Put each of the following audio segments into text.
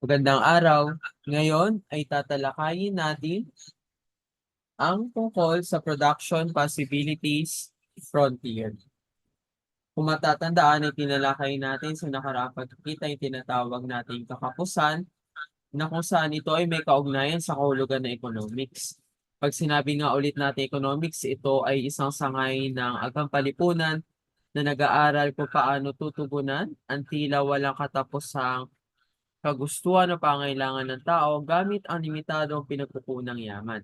Magandang araw. Ngayon ay tatalakayin natin ang tungkol sa production possibilities frontier. Kung matatandaan ay tinalakay natin sa nakaraang pagkikita yung tinatawag nating kakapusan na kung saan ito ay may kaugnayan sa kahulugan ng economics. Pag sinabi nga ulit natin economics, ito ay isang sangay ng agang palipunan na nag-aaral kung paano tutugunan ang tila walang katapusang kagustuhan o pangailangan ng tao gamit ang limitadong pinagkukunang yaman.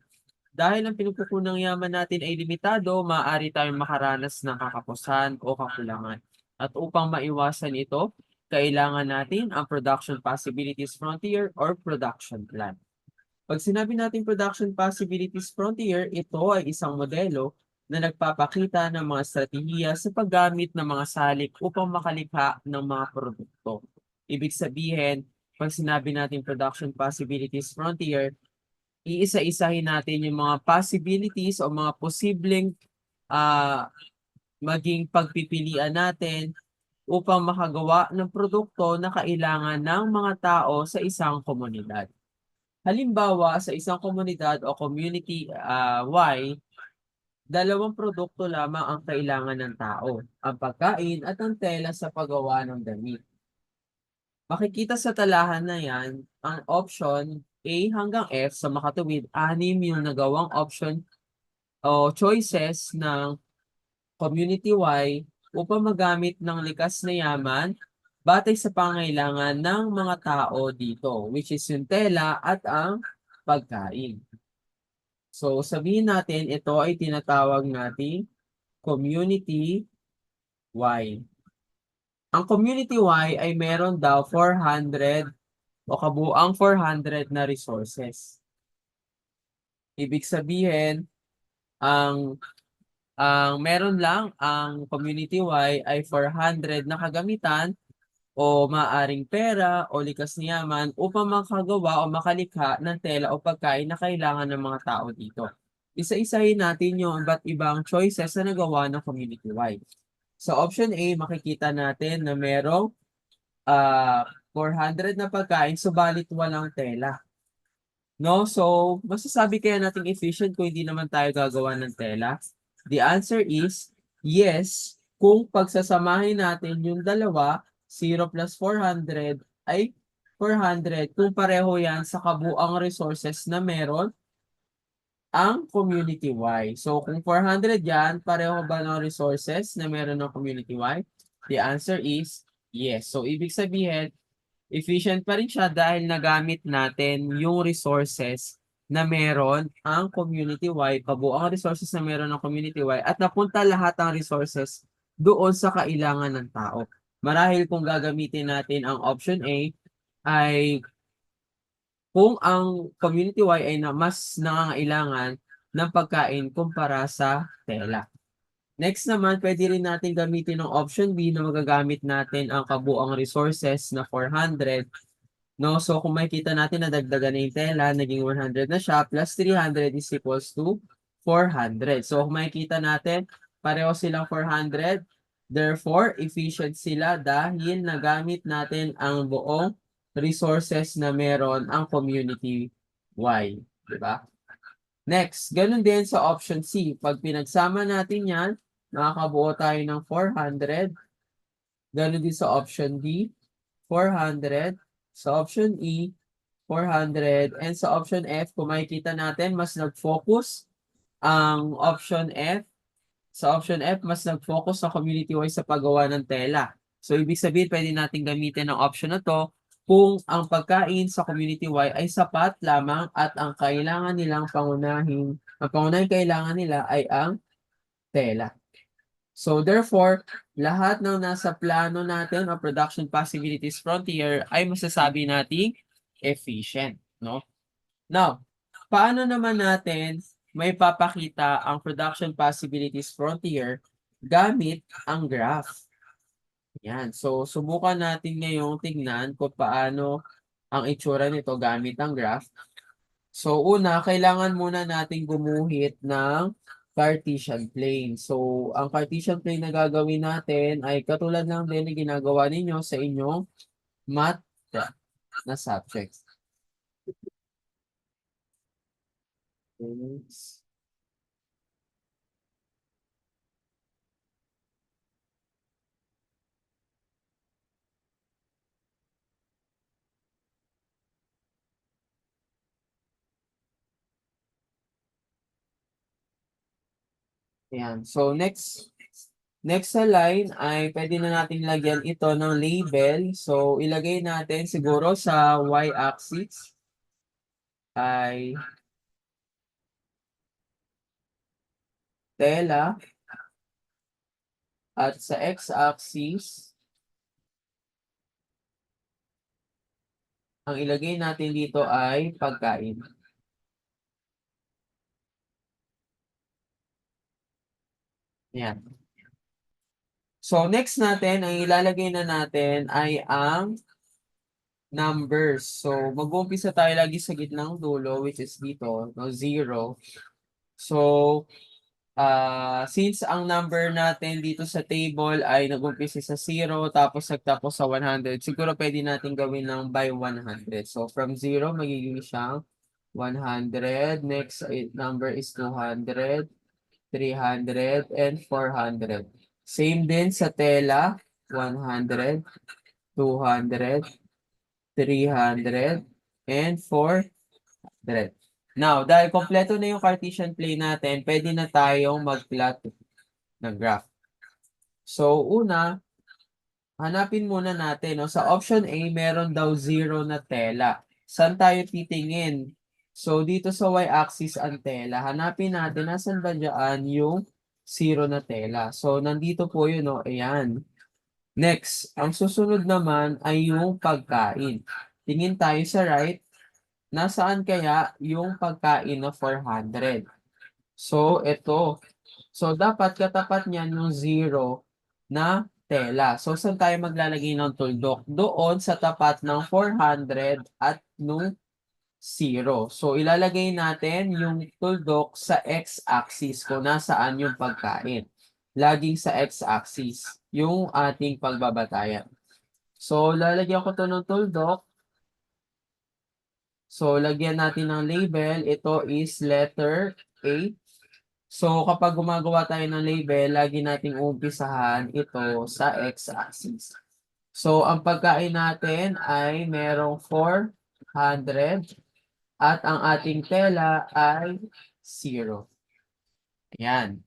Dahil ang pinagkukunang yaman natin ay limitado, maaari tayong makaranas ng kakapusan o kakulangan. At upang maiwasan ito, kailangan natin ang production possibilities frontier or production plan. Pag sinabi natin production possibilities frontier, ito ay isang modelo na nagpapakita ng mga estratehiya sa paggamit ng mga salik upang makalikha ng mga produkto. Ibig sabihin, pag sinabi natin production possibilities frontier, iisa-isahin natin yung mga possibilities o mga posibleng ah maging pagpipilian natin upang makagawa ng produkto na kailangan ng mga tao sa isang komunidad. Halimbawa, sa isang komunidad o community ah, Y, dalawang produkto lamang ang kailangan ng tao, ang pagkain at ang tela sa paggawa ng damit. Makikita sa talahan na yan, ang option A hanggang F sa makatuwid, anim yung nagawang option o choices ng community Y upang magamit ng likas na yaman batay sa pangailangan ng mga tao dito, which is yung tela at ang pagkain. So sabihin natin, ito ay tinatawag nating community Y. Ang community Y ay meron daw 400 o kabuang 400 na resources. Ibig sabihin, ang ang meron lang ang community Y ay 400 na kagamitan o maaring pera o likas na yaman upang makagawa o makalikha ng tela o pagkain na kailangan ng mga tao dito. Isa-isahin natin yung iba't ibang choices na nagawa ng community Y. Sa option A, makikita natin na merong ah 400 na pagkain subalit walang tela. No? So, masasabi kaya nating efficient kung hindi naman tayo gagawa ng tela? The answer is yes, kung pagsasamahin natin yung dalawa, 0 plus 400 ay 400 kung pareho yan sa kabuang resources na meron ang community Y. So, kung 400 yan, pareho ba ng resources na meron ng community Y? The answer is yes. So, ibig sabihin, efficient pa rin siya dahil nagamit natin yung resources na meron ang community Y, kabuang resources na meron ng community Y, at napunta lahat ang resources doon sa kailangan ng tao. Marahil kung gagamitin natin ang option A, ay kung ang community Y ay na mas nangangailangan ng pagkain kumpara sa tela. Next naman, pwede rin natin gamitin ang option B na magagamit natin ang kabuang resources na 400. No? So kung makikita natin na dagdagan na yung tela, naging 100 na siya, plus 300 is equals to 400. So kung makikita natin, pareho silang 400. Therefore, efficient sila dahil nagamit natin ang buong resources na meron ang community Y. Diba? Next, ganun din sa option C. Pag pinagsama natin yan, makakabuo tayo ng 400. Ganun din sa option D, 400. Sa option E, 400. And sa option F, kung makikita natin, mas nag-focus ang option F. Sa option F, mas nag-focus sa community-wise sa paggawa ng tela. So, ibig sabihin, pwede natin gamitin ang option na to kung ang pagkain sa community Y ay sapat lamang at ang kailangan nilang pangunahin, ang pangunahing kailangan nila ay ang tela. So therefore, lahat ng nasa plano natin o production possibilities frontier ay masasabi nating efficient, no? Now, paano naman natin may papakita ang production possibilities frontier gamit ang graph? Yan. So, subukan natin ngayong tingnan kung paano ang itsura nito gamit ang graph. So, una, kailangan muna natin gumuhit ng Cartesian plane. So, ang Cartesian plane na gagawin natin ay katulad lang din na ginagawa ninyo sa inyong math na subject. Yes. Ayan. So, next, next sa line ay pwede na natin lagyan ito ng label. So, ilagay natin siguro sa y-axis ay tela at sa x-axis ang ilagay natin dito ay pagkain. Yan. So, next natin, ang ilalagay na natin ay ang numbers. So, mag-uumpisa tayo lagi sa gitnang dulo, which is dito, no, zero. So, ah since ang number natin dito sa table ay nag-umpisa sa 0 tapos nagtapos sa 100, siguro pwede natin gawin ng by 100. So, from 0, magiging siyang 100. Next eh, number is 200, 300, and 400. Same din sa tela, 100, 200, 300, and 400. Now, dahil kompleto na yung Cartesian plane natin, pwede na tayong mag-plot ng graph. So, una, hanapin muna natin. No? Sa option A, meron daw zero na tela. Saan tayo titingin? So, dito sa y-axis ang tela. Hanapin natin, nasan ba dyan yung zero na tela? So, nandito po yun, no? Ayan. Next, ang susunod naman ay yung pagkain. Tingin tayo sa right. Nasaan kaya yung pagkain na 400? So, ito. So, dapat katapat niyan yung zero na tela. So, saan tayo maglalagay ng tuldok? Doon sa tapat ng 400 at nung 0. So, ilalagay natin yung tuldok sa x-axis kung nasaan yung pagkain. Laging sa x-axis yung ating pagbabatayan. So, lalagyan ko to ng tuldok. So, lagyan natin ng label. Ito is letter A. So, kapag gumagawa tayo ng label, lagi nating umpisahan ito sa x-axis. So, ang pagkain natin ay merong 400 at ang ating tela ay 0. Ayan.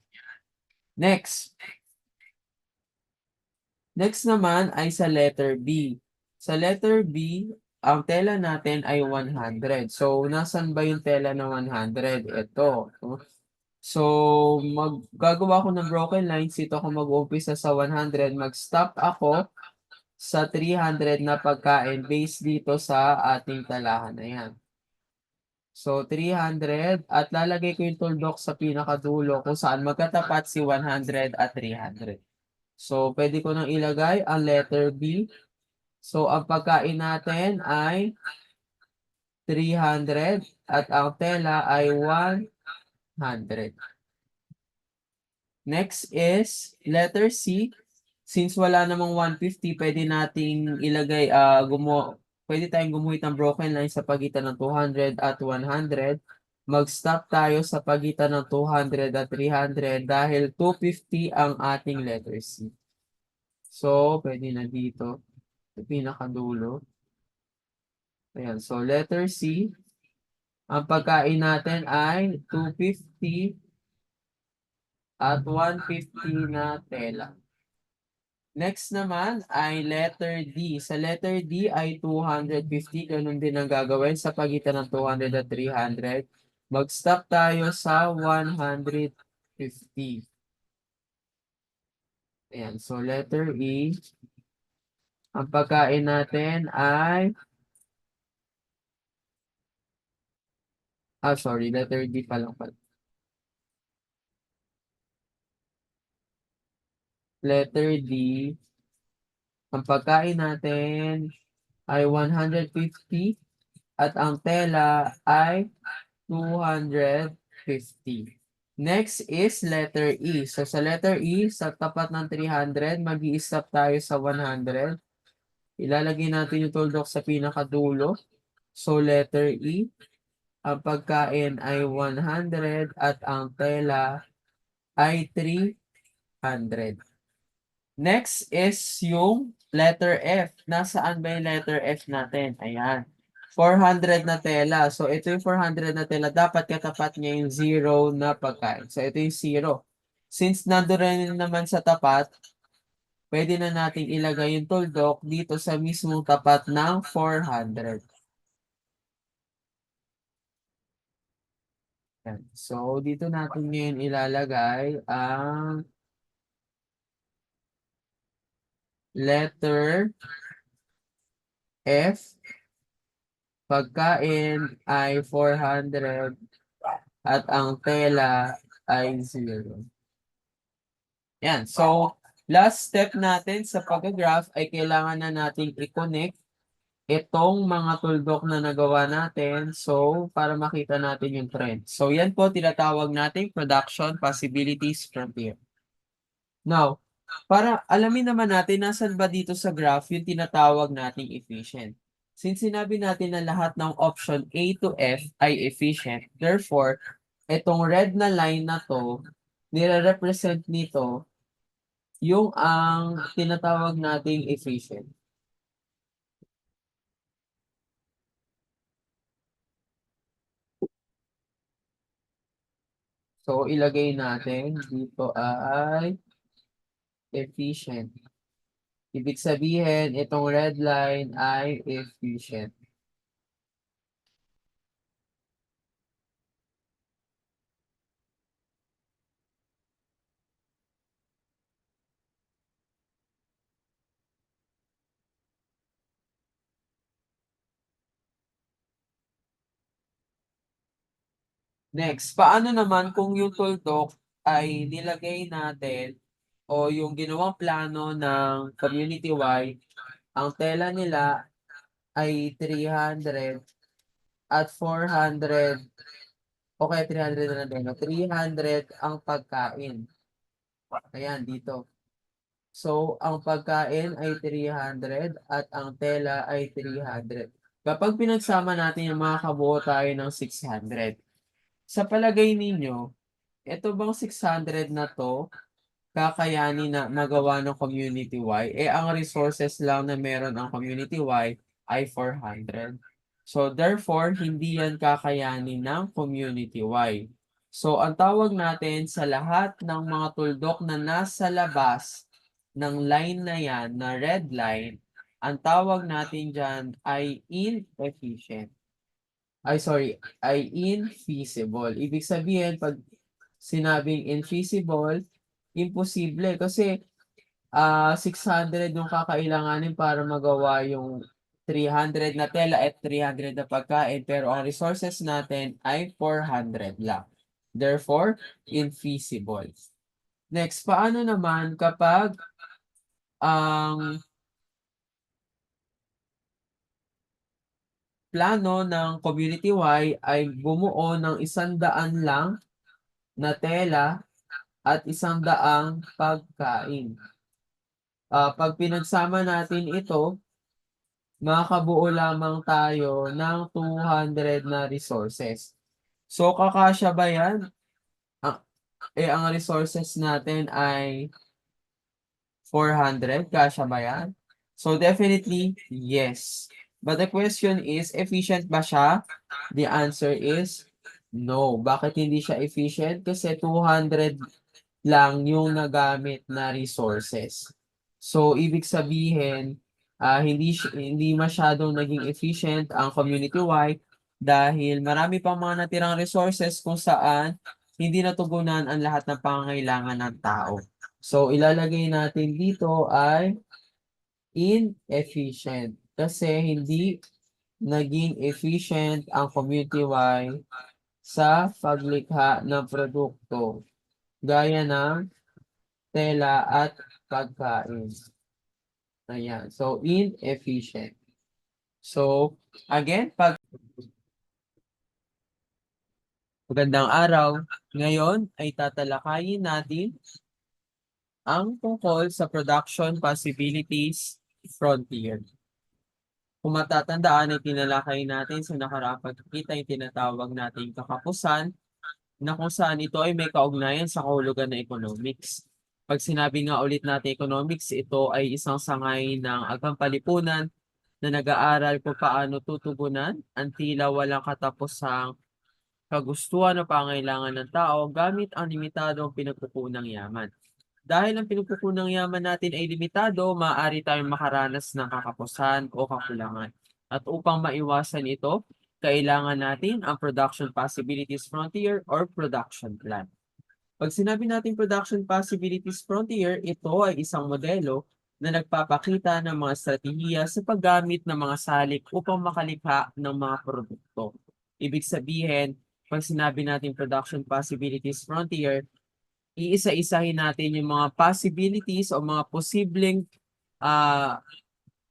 Next. Next naman ay sa letter B. Sa letter B, ang tela natin ay 100. So, nasan ba yung tela na 100? Ito. So, maggagawa ko ng broken lines. Ito ako mag-umpisa sa 100. Mag-stop ako sa 300 na pagkain based dito sa ating talahan na yan. So, 300 at lalagay ko yung tuldok sa pinakadulo kung saan magkatapat si 100 at 300. So, pwede ko nang ilagay ang letter B. So, ang pagkain natin ay 300 at ang tela ay 100. Next is letter C. Since wala namang 150, pwede nating ilagay, uh, gumo pwede tayong gumuhit ng broken line sa pagitan ng 200 at 100. Mag-stop tayo sa pagitan ng 200 at 300 dahil 250 ang ating letter C. So, pwede na dito. Pinakadulo. Ayan. So, letter C. Ang pagkain natin ay 250 at 150 na tela. Next naman ay letter D. Sa letter D ay 250. Ganun din ang gagawin sa pagitan ng 200 at 300. Mag-stop tayo sa 150. Ayan. So, letter E. Ang pagkain natin ay Ah, sorry. Letter D pa lang pala. Letter D. Ang pagkain natin ay 150 at ang tela ay 250. Next is letter E. So sa letter E, sa tapat ng 300, mag stop tayo sa 100. Ilalagay natin yung tuldok sa pinakadulo. So, letter E. Ang pagkain ay 100 at ang tela ay 300. Next is yung letter F. Nasaan ba yung letter F natin? Ayan. 400 na tela. So, ito yung 400 na tela. Dapat katapat niya yung zero na pagkain. So, ito yung zero. Since nandun rin naman sa tapat, pwede na nating ilagay yung tuldok dito sa mismong tapat ng 400. Yan. So, dito natin ngayon ilalagay ang letter F. Pagkain ay 400 at ang tela ay 0. Yan. So, last step natin sa pag-graph ay kailangan na nating i-connect itong mga tuldok na nagawa natin. So, para makita natin yung trend. So, yan po tinatawag nating production possibilities from here. Now, para alamin naman natin nasan ba dito sa graph yung tinatawag nating efficient. Since sinabi natin na lahat ng option A to F ay efficient, therefore, itong red na line na to, nire-represent nito yung ang tinatawag nating efficient. So, ilagay natin dito ay efficient. Ibig sabihin, itong red line ay efficient. Next, paano naman kung yung tuldok ay nilagay natin o yung ginawang plano ng community-wide, ang tela nila ay 300 at 400 o kaya 300 na din, no? 300 ang pagkain. Ayan, dito. So, ang pagkain ay 300 at ang tela ay 300. Kapag pinagsama natin yung mga kabuo tayo ng 600, sa palagay ninyo, ito bang 600 na to, kakayanin na magawa ng community Y? Eh, ang resources lang na meron ang community Y ay 400. So, therefore, hindi yan kakayanin ng community Y. So, ang tawag natin sa lahat ng mga tuldok na nasa labas ng line na yan, na red line, ang tawag natin dyan ay inefficient. Ay, sorry, ay infeasible. Ibig sabihin, pag sinabing infeasible, imposible. Kasi, ah 600 yung kakailanganin para magawa yung 300 na tela at 300 na pagkain. Pero ang resources natin ay 400 lang. Therefore, infeasible. Next, paano naman kapag ang plano ng community Y ay bumuo ng isang daan lang na tela at isang daang pagkain. Ah, pag pinagsama natin ito, makakabuo lamang tayo ng 200 na resources. So, kakasya ba yan? Ah, eh, ang resources natin ay 400. Kasya ba yan? So, definitely, yes. But the question is, efficient ba siya? The answer is no. Bakit hindi siya efficient? Kasi 200 lang yung nagamit na resources. So, ibig sabihin, ah hindi, hindi masyadong naging efficient ang community-wide dahil marami pang mga natirang resources kung saan hindi natugunan ang lahat ng pangangailangan ng tao. So, ilalagay natin dito ay inefficient kasi hindi naging efficient ang community-wide sa paglikha ng produkto gaya ng tela at pagkain. Ayan. So, inefficient. So, again, pag Magandang araw. Ngayon ay tatalakayin natin ang tungkol sa production possibilities frontier. Kung matatandaan ay tinalakay natin sa nakaraang pagkikita yung tinatawag nating kakapusan na kung saan ito ay may kaugnayan sa kahulugan ng economics. Pag sinabi nga ulit natin economics, ito ay isang sangay ng agang palipunan na nag-aaral kung paano tutugunan ang tila walang katapusang kagustuhan o pangailangan ng tao gamit ang limitadong pinagkukunang yaman. Dahil ang pinagkukunang yaman natin ay limitado, maaari tayong makaranas ng kakapusan o kakulangan. At upang maiwasan ito, kailangan natin ang Production Possibilities Frontier or Production Plan. Pag sinabi natin Production Possibilities Frontier, ito ay isang modelo na nagpapakita ng mga estratehiya sa paggamit ng mga salik upang makalikha ng mga produkto. Ibig sabihin, pag sinabi natin Production Possibilities Frontier, iisa-isahin natin yung mga possibilities o mga posibleng ah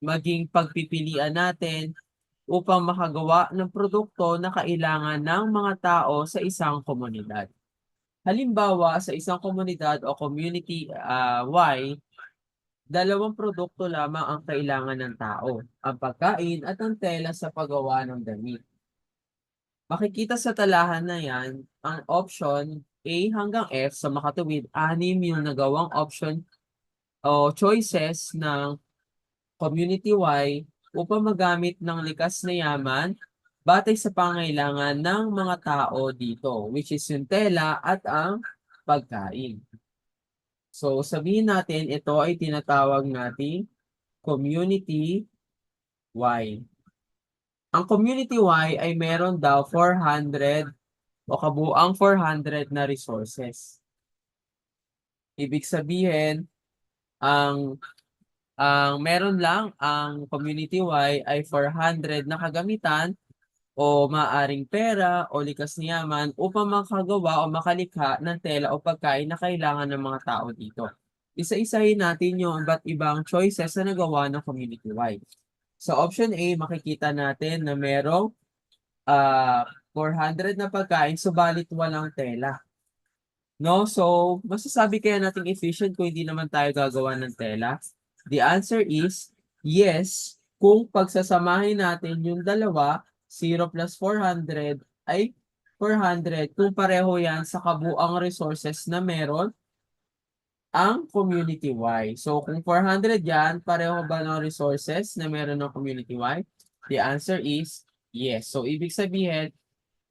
maging pagpipilian natin upang makagawa ng produkto na kailangan ng mga tao sa isang komunidad. Halimbawa, sa isang komunidad o community ah, Y, dalawang produkto lamang ang kailangan ng tao, ang pagkain at ang tela sa paggawa ng damit. Makikita sa talahan na yan, ang option A hanggang F sa makatuwid, anim yung nagawang option o choices ng community Y upang magamit ng likas na yaman batay sa pangailangan ng mga tao dito, which is yung tela at ang pagkain. So, sabihin natin, ito ay tinatawag nating community Y. Ang community Y ay meron daw 400 o kabuang 400 na resources. Ibig sabihin, ang ang meron lang ang community Y ay 400 na kagamitan o maaring pera o likas na yaman upang makagawa o makalikha ng tela o pagkain na kailangan ng mga tao dito. Isa-isahin natin yung iba't ibang choices na nagawa ng community Y. Sa option A, makikita natin na merong ah 400 na pagkain, subalit walang tela. No? So, masasabi kaya nating efficient kung hindi naman tayo gagawa ng tela? The answer is yes, kung pagsasamahin natin yung dalawa, 0 plus 400 ay 400 kung pareho yan sa kabuang resources na meron ang community Y. So, kung 400 yan, pareho ba ng resources na meron ng community Y? The answer is yes. So, ibig sabihin,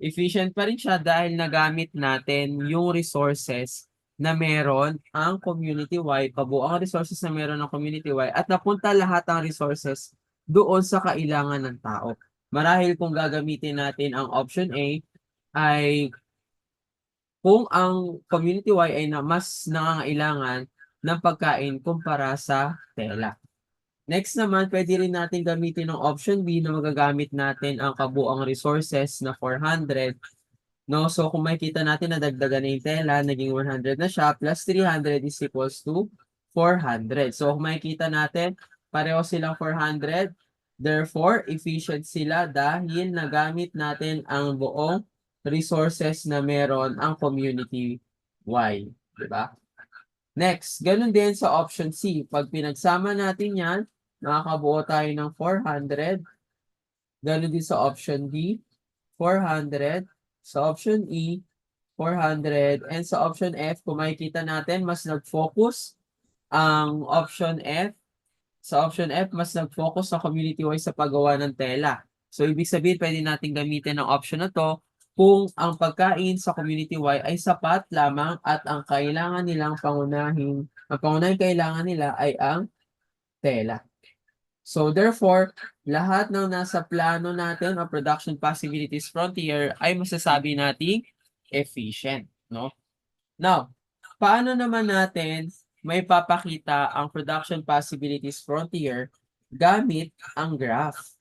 efficient pa rin siya dahil nagamit natin yung resources na meron ang community Y, kabuang resources na meron ng community Y, at napunta lahat ang resources doon sa kailangan ng tao. Marahil kung gagamitin natin ang option A, ay kung ang community Y ay na mas nangangailangan ng pagkain kumpara sa tela. Next naman, pwede rin natin gamitin ang option B na magagamit natin ang kabuang resources na 400. No? So kung makikita natin na dagdagan na yung tela, naging 100 na siya, plus 300 is equals to 400. So kung makikita natin, pareho silang 400. Therefore, efficient sila dahil nagamit natin ang buong resources na meron ang community Y. Diba? Next, ganun din sa option C. Pag pinagsama natin yan, nakakabuo tayo ng 400. Ganun din sa option D, 400. Sa option E, 400. And sa option F, kung makikita natin, mas nag-focus ang option F. Sa option F, mas nag-focus sa community-wise sa paggawa ng tela. So, ibig sabihin, pwede natin gamitin ang option na to kung ang pagkain sa community Y ay sapat lamang at ang kailangan nilang pangunahin, ang pangunahing kailangan nila ay ang tela. So therefore, lahat ng nasa plano natin o production possibilities frontier ay masasabi nating efficient, no? Now, paano naman natin may papakita ang production possibilities frontier gamit ang graph?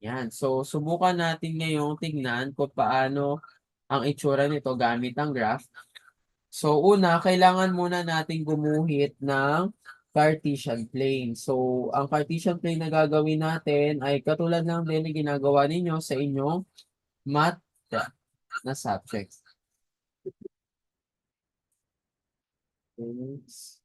Yan. So, subukan natin ngayong tingnan kung paano ang itsura nito gamit ang graph. So, una, kailangan muna nating gumuhit ng Cartesian plane. So, ang Cartesian plane na gagawin natin ay katulad ng din na ginagawa ninyo sa inyong math na subject. Thanks.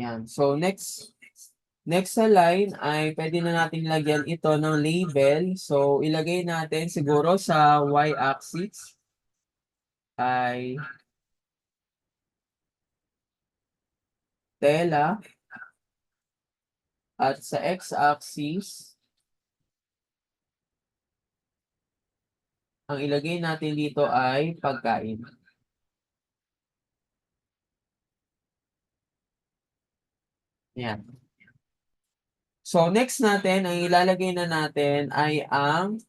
Ayan. So, next, next sa line ay pwede na natin lagyan ito ng label. So, ilagay natin siguro sa y-axis ay tela at sa x-axis ang ilagay natin dito ay pagkain. Ayan. So, next natin, ang ilalagay na natin ay ang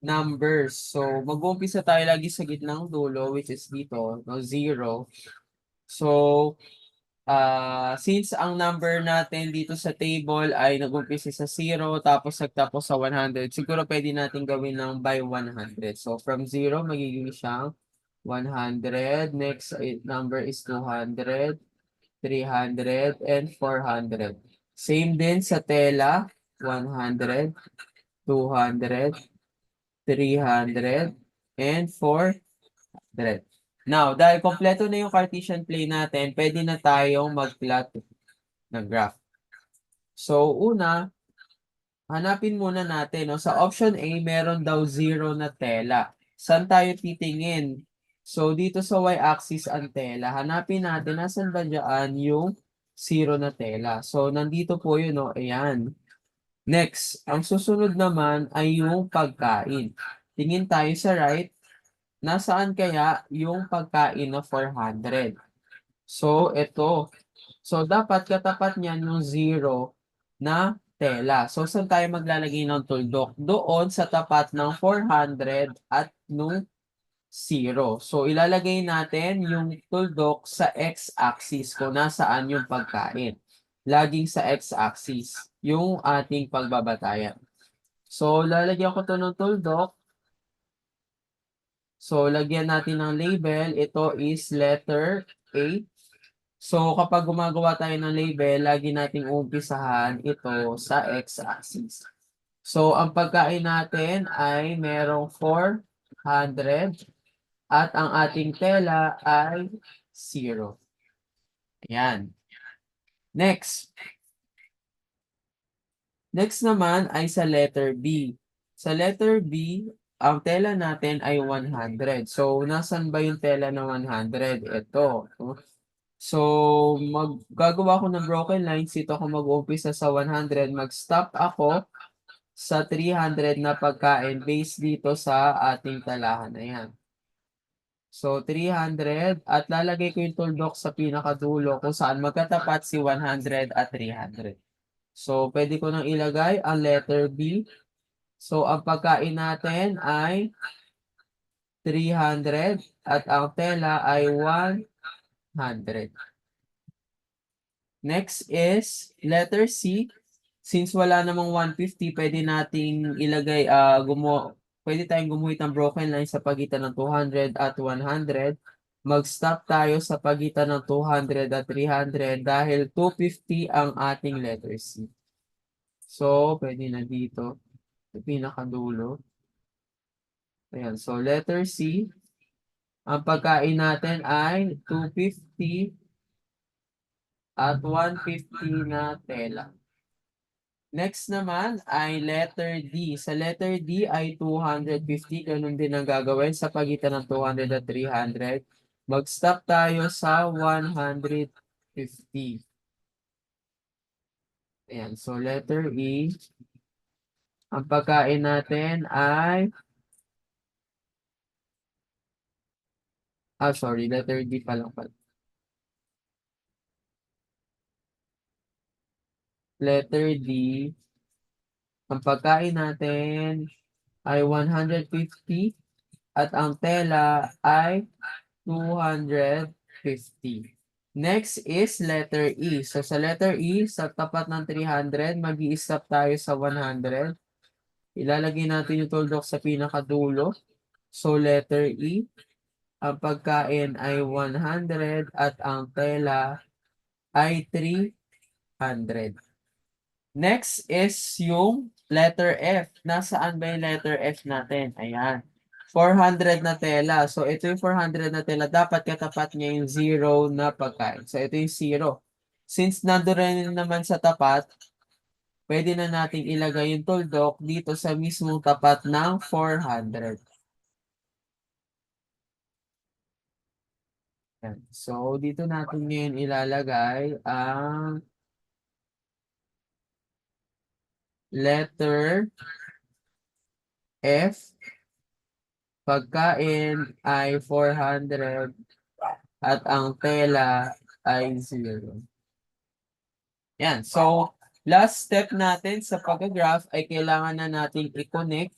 numbers. So, mag-uumpisa tayo lagi sa gitnang dulo, which is dito, no, zero. So, ah since ang number natin dito sa table ay nag-umpisa sa 0 tapos nagtapos sa 100, siguro pwede natin gawin ng by 100. So from 0 magiging siyang 100, next eh, number is 200, 300, and 400. Same din sa tela, 100, 200, 300, and 400. Now, dahil kompleto na yung Cartesian plane natin, pwede na tayong mag-plot ng graph. So, una, hanapin muna natin. No? Sa option A, meron daw zero na tela. Saan tayo titingin? So, dito sa y-axis ang tela. Hanapin natin, nasan ba dyan yung zero na tela? So, nandito po yun, no? Ayan. Next, ang susunod naman ay yung pagkain. Tingin tayo sa right. Nasaan kaya yung pagkain na 400? So, ito. So, dapat katapat niyan yung zero na tela. So, saan tayo maglalagay ng tuldok? Doon sa tapat ng 400 at nung 0. So, ilalagay natin yung tuldok sa x-axis kung nasaan yung pagkain. Laging sa x-axis yung ating pagbabatayan. So, lalagyan ko to ng tuldok. So, lagyan natin ng label. Ito is letter A. So, kapag gumagawa tayo ng label, lagi nating umpisahan ito sa x-axis. So, ang pagkain natin ay merong 400 at ang ating tela ay 0. Ayan. Next. Next naman ay sa letter B. Sa letter B, ang tela natin ay 100. So, nasan ba yung tela na 100? Ito. So, maggagawa ko ng broken lines. Ito ako mag-umpisa sa 100. Mag-stop ako sa 300 na pagkain based dito sa ating talahan. Ayan. So, 300 at lalagay ko yung tuldok sa pinakadulo kung saan magkatapat si 100 at 300. So, pwede ko nang ilagay ang letter B. So, ang pagkain natin ay 300 at ang tela ay 100. Next is letter C. Since wala namang 150, pwede nating ilagay, uh, gumo pwede tayong gumuhit ng broken line sa pagitan ng 200 at 100. Mag-stop tayo sa pagitan ng 200 at 300 dahil 250 ang ating letter C. So, pwede na dito. Sa pinakadulo. Ayan. So, letter C. Ang pagkain natin ay 250 at 150 na tela. Next naman ay letter D. Sa letter D ay 250. Ganun din ang gagawin sa pagitan ng 200 at 300. Mag-stop tayo sa 150. Ayan. So, letter E. Ang pagkain natin ay Ah, sorry. Letter D pa lang pala. Letter D. Ang pagkain natin ay 150 at ang tela ay 250. Next is letter E. So sa letter E, sa tapat ng 300, mag stop tayo sa 100. Ilalagay natin yung tuldok sa pinakadulo. So letter E, ang pagkain ay 100 at ang tela ay 300. Next is yung letter F. Nasaan ba yung letter F natin? Ayan. 400 na tela. So, ito yung 400 na tela. Dapat katapat niya yung 0 na pagkain. So, ito yung 0. Since nando rin naman sa tapat, pwede na nating ilagay yung tuldok dito sa mismong tapat ng 400. Yan. So, dito natin ngayon ilalagay ang letter F. Pagkain ay 400 at ang tela ay 0. Yan. So, last step natin sa pag-graph ay kailangan na nating i-connect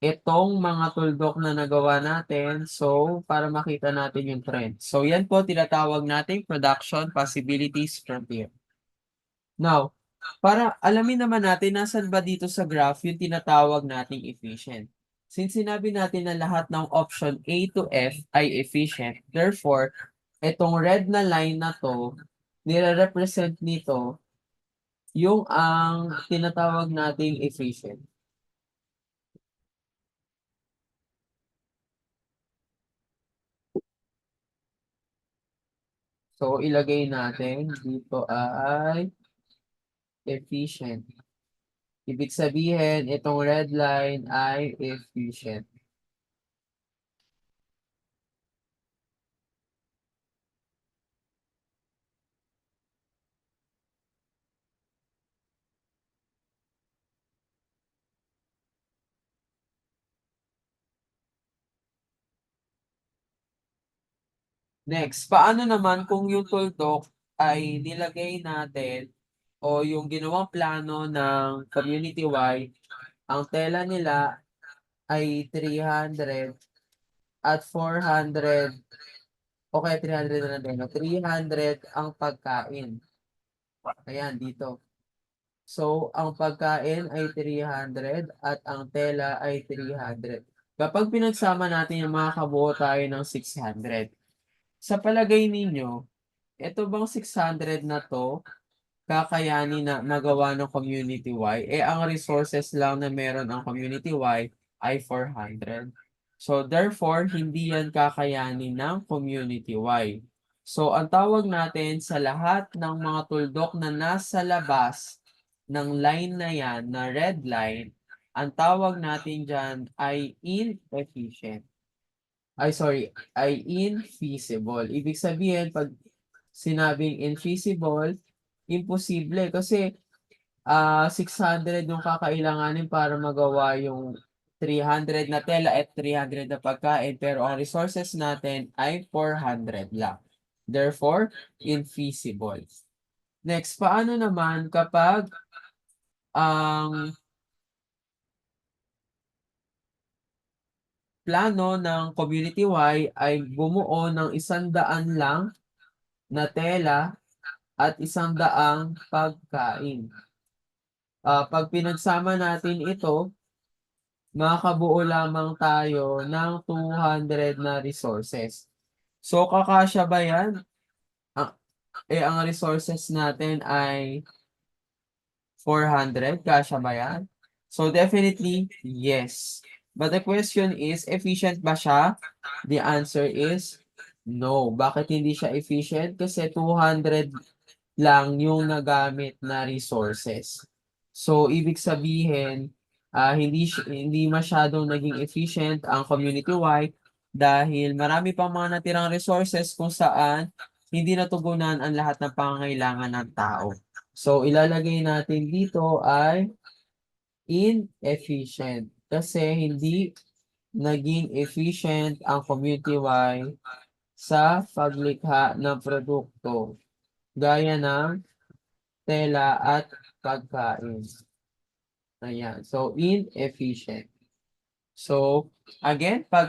itong mga tuldok na nagawa natin. So, para makita natin yung trend. So, yan po tinatawag nating production possibilities frontier. Now, para alamin naman natin nasan ba dito sa graph yung tinatawag nating efficient. Since sinabi natin na lahat ng option A to F ay efficient, therefore, itong red na line na to, nire-represent nito yung ang tinatawag nating efficient. So, ilagay natin dito ay efficient. Ibig sabihin, itong red line ay efficient. Next, paano naman kung yung tuldok ay nilagay natin o yung ginawang plano ng community Y, ang tela nila ay 300 at 400 okay 300 na din, no? 300 ang pagkain. Ayan, dito. So, ang pagkain ay 300 at ang tela ay 300. Kapag pinagsama natin yung mga kabuo tayo ng 600. Sa palagay ninyo, ito bang 600 na to kakayanin na magawa ng community Y? Eh, ang resources lang na meron ang community Y ay 400. So, therefore, hindi yan kakayanin ng community Y. So, ang tawag natin sa lahat ng mga tuldok na nasa labas ng line na yan, na red line, ang tawag natin dyan ay inefficient. Ay, sorry, ay infeasible. Ibig sabihin, pag sinabing infeasible, imposible. Kasi, ah 600 yung kakailanganin para magawa yung 300 na tela at 300 na pagkain. Pero ang resources natin ay 400 lang. Therefore, infeasible. Next, paano naman kapag ang plano ng community Y ay bumuo ng isang daan lang na tela at isang daang pagkain. Ah, pag pinagsama natin ito, makakabuo lamang tayo ng 200 na resources. So, kakasya ba yan? Ah, eh, ang resources natin ay 400. Kasya ba yan? So, definitely, yes. But the question is, efficient ba siya? The answer is no. Bakit hindi siya efficient? Kasi 200 lang yung nagamit na resources. So, ibig sabihin, ah hindi, hindi masyadong naging efficient ang community-wide dahil marami pang mga natirang resources kung saan hindi natugunan ang lahat ng pangangailangan ng tao. So, ilalagay natin dito ay inefficient kasi hindi naging efficient ang community Y sa paglikha ng produkto gaya ng tela at pagkain. Ayan. So, inefficient. So, again, pag